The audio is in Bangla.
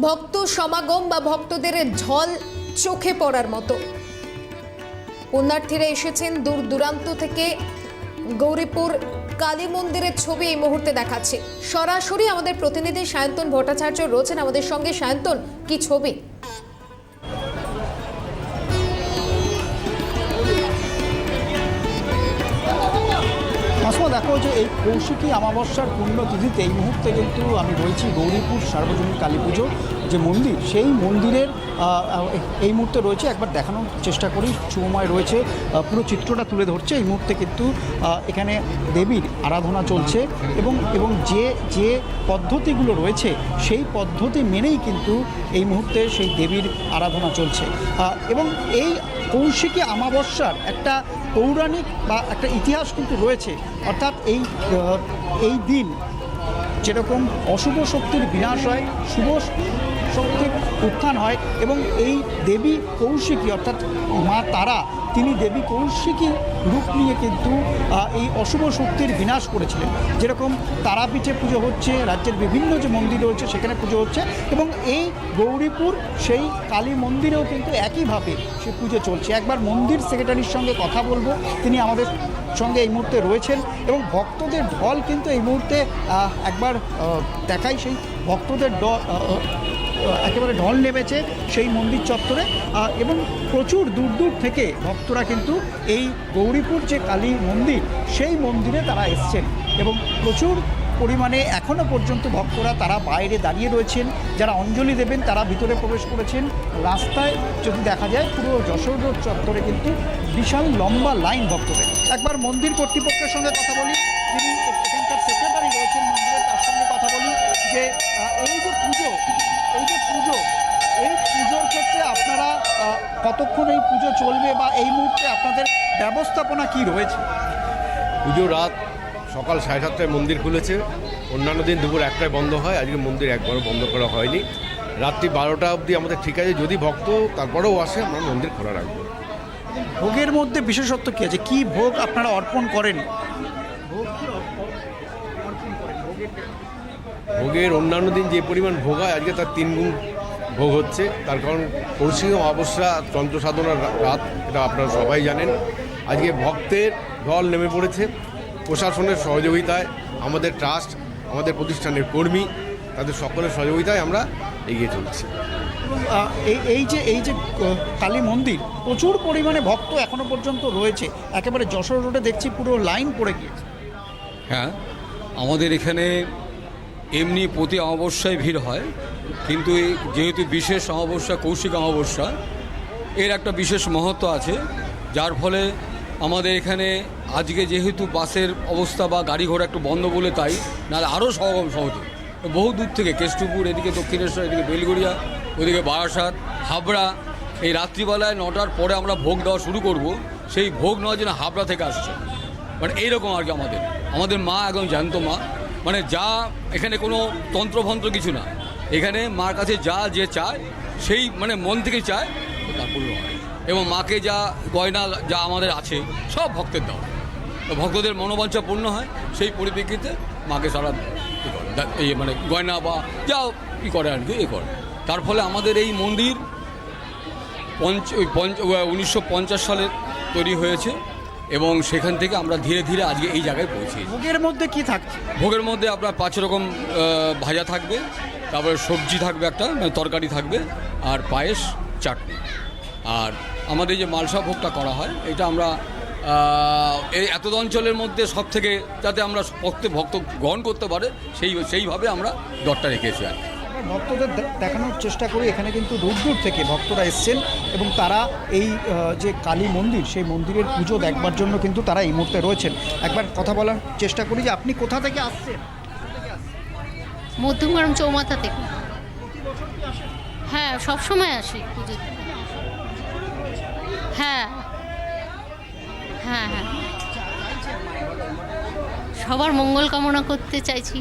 ভক্ত সমাগম বা ভক্তদের ঢল চোখে পড়ার মতো। পুণ্যার্থীরা এসেছেন দূর দূরান্ত থেকে। গৌরীপুর কালী মন্দিরের ছবি এই মুহূর্তে দেখাচ্ছে। সরাসরি আমাদের প্রতিনিধি সায়ন্তন ভট্টাচার্য রয়েছেন আমাদের সঙ্গে। সায়ন্তন, কি ছবি? দেখো যে এই কৌশিকী অমাবস্যার পুণ্যতিথিতে এই মুহূর্তে কিন্তু আমি রয়েছি গৌরীপুর সার্বজনীন কালী পুজো যে মন্দির, সেই মন্দিরের এই মুহূর্তে রয়েছে। একবার দেখানোর চেষ্টা করি। চৌমায় রয়েছে। পুরো চিত্রটা তুলে ধরছে। এই মুহূর্তে কিন্তু এখানে দেবীর আরাধনা চলছে এবং এবং যে যে পদ্ধতিগুলো রয়েছে, সেই পদ্ধতি মেনেই কিন্তু এই মুহূর্তে সেই দেবীর আরাধনা চলছে। এবং এই কৌশিকী অমাবস্যার একটা পৌরাণিক বা একটা ইতিহাস কিন্তু রয়েছে। অর্থাৎ এই এই দিন যেরকম অশুভ শক্তির বিনাশ হয়, শুভ শক্তির উত্থান হয় এবং এই দেবী কৌশিকী অর্থাৎ মা তারা তিনি দেবী কৌশিকী রূপ নিয়ে কিন্তু এই অশুভ শক্তির বিনাশ করেছিলেন। যেরকম তারাপীঠে পুজো হচ্ছে, রাজ্যের বিভিন্ন যে মন্দির রয়েছে সেখানে পুজো হচ্ছে এবং এই গৌরীপুর, সেই কালী মন্দিরেও কিন্তু একইভাবে সে পুজো চলছে। একবার মন্দির সেক্রেটারির সঙ্গে কথা বলব, তিনি আমাদের সঙ্গে এই মুহূর্তে রয়েছেন এবং ভক্তদের ঢল কিন্তু এই মুহূর্তে একবার দেখাই সেই ভক্তদের ড একেবারে ঢল নেমেছে সেই মন্দির চত্বরে। এবং প্রচুর দূর দূর থেকে ভক্তরা কিন্তু এই গৌরীপুর যে কালী মন্দির, সেই মন্দিরে তারা এসছেন এবং প্রচুর পরিমাণে এখনও পর্যন্ত ভক্তরা তারা বাইরে দাঁড়িয়ে রয়েছেন। যারা অঞ্জলি দেবেন তারা ভিতরে প্রবেশ করেছেন। রাস্তায় যদি দেখা যায়, পুরো যশোর রোড চত্বরে কিন্তু বিশাল লম্বা লাইন ভক্তদের। একবার মন্দির কর্তৃপক্ষের সঙ্গে কথা বলি যিনি এখানকার সেক্রেটারি রয়েছেন মন্দিরের তার সঙ্গে কথা বলি যে আহ, এই যে পুজো এই যে পুজো এই পুজোর ক্ষেত্রে আপনারা আহ, কতক্ষণ এই পুজো চলবে বা এই মুহূর্তে আপনাদের ব্যবস্থাপনা কি রয়েছে? পুজো রাত সকাল সাড়ে সাতটায় মন্দির খুলেছে। অন্যান্য দিন দুপুর একটায় বন্ধ হয়। আজকে মন্দির একবারও বন্ধ করা হয়নি। রাত্রি বারোটা অবধি আমাদের ঠিক আছে। যদি ভক্ত তারপরেও আসে আমরা মন্দির খোলা রাখব। ভোগের মধ্যে বিশেষত্ব কী আছে? কি ভোগ আপনারা অর্পণ করেন? ভোগের অন্যান্য দিন যে পরিমাণ ভোগ হয় আজকে তার তিন গুণ ভোগ হচ্ছে। তার কারণ কৌশিক অমাবস্যা তন্ত্র সাধনার রাত এটা আপনারা সবাই জানেন। আজকে ভক্তের ঢল নেমে পড়েছে। প্রশাসনের সহযোগিতায় আমাদের ট্রাস্ট আমাদের প্রতিষ্ঠানের কর্মী তাদের সকলের সহযোগিতায় আমরা এগিয়ে চলছি। এই এই যে এই যে কালী মন্দির প্রচুর পরিমাণে ভক্ত এখনও পর্যন্ত রয়েছে। একেবারে যশোর রোডে দেখছি পুরো লাইন পড়ে গিয়েছে। হ্যাঁ আমাদের এখানে এমনি প্রতি অমাবস্যায় ভিড় হয়, কিন্তু যেহেতু বিশেষ অমাবস্যা, কৌশিক অমাবস্যা, এর একটা বিশেষ মহত্ব আছে, যার ফলে আমাদের এখানে আজকে যেহেতু বাসের অবস্থা বা গাড়ি ঘোড়া একটু বন্ধ বলে তাই, নাহলে আরও সহগম সহজ বহু দূর থেকে কেষ্টপুর, এদিকে দক্ষিণেশ্বর, এদিকে বেলগড়িয়া, ওদিকে বারাসাত, হাবড়া, এই রাত্রিবেলায় নটার পরে আমরা ভোগ দেওয়া শুরু করব, সেই ভোগ নেওয়ার জন্য হাবড়া থেকে আসছে। মানে এইরকম আর কি আমাদের। আমাদের মা একদম জ্যান্ত মা। মানে যা এখানে কোনো তন্ত্রভন্ত্র কিছু না। এখানে মার কাছে যা যে চায়, সেই মানে মন থেকে চায়, তো পূর্ণ হয়। এবং মাকে যা গয়না, যা আমাদের আছে, সব ভক্তের দেওয়া। তো ভক্তদের মনোবাঞ্ছা পূর্ণ হয়, সেই পরিপ্রেক্ষিতে মাকে সারা এই মানে গয়না বা যা ই করে আর কি, এ করে। তার ফলে আমাদের এই মন্দির পঞ্চ পঞ্চ, উনিশশো পঞ্চাশ সালে তৈরি হয়েছে। এবং সেখান থেকে আমরা ধীরে ধীরে আজকে এই জায়গায় পৌঁছেছি। ভোগের মধ্যে কি থাকছে? ভোগের মধ্যে আপনার পাঁচ রকম ভাজা থাকবে তারপরে সবজি থাকবে একটা মানে তরকারি থাকবে আর পায়েস চাটনি। আর আমাদের যে মালসা ভোগটা করা হয় এটা আমরা এই এত অঞ্চলের মধ্যে সব থেকে যাতে আমরা ভক্ত ভক্ত গ্রহণ করতে পারে সেই সেইভাবে আমরা দরটা রেখেছি আর কি। আমরা ভক্তদের দেখানোর চেষ্টা করি। এখানে কিন্তু দূর দূর থেকে ভক্তরা এসছেন এবং তারা এই যে কালী মন্দির, সেই মন্দিরের পুজো দেখবার জন্য কিন্তু তারা এই মুহূর্তে রয়েছেন। একবার কথা বলার চেষ্টা করি যে আপনি কোথা থেকে আসছেন? মধ্যমগ্রাম চৌমাথা থেকে। হ্যাঁ সব সময় আসি পুজোতে হ্যাঁ। হ্যাঁ হ্যাঁ। সবার মঙ্গল কামনা করতে চাইছি।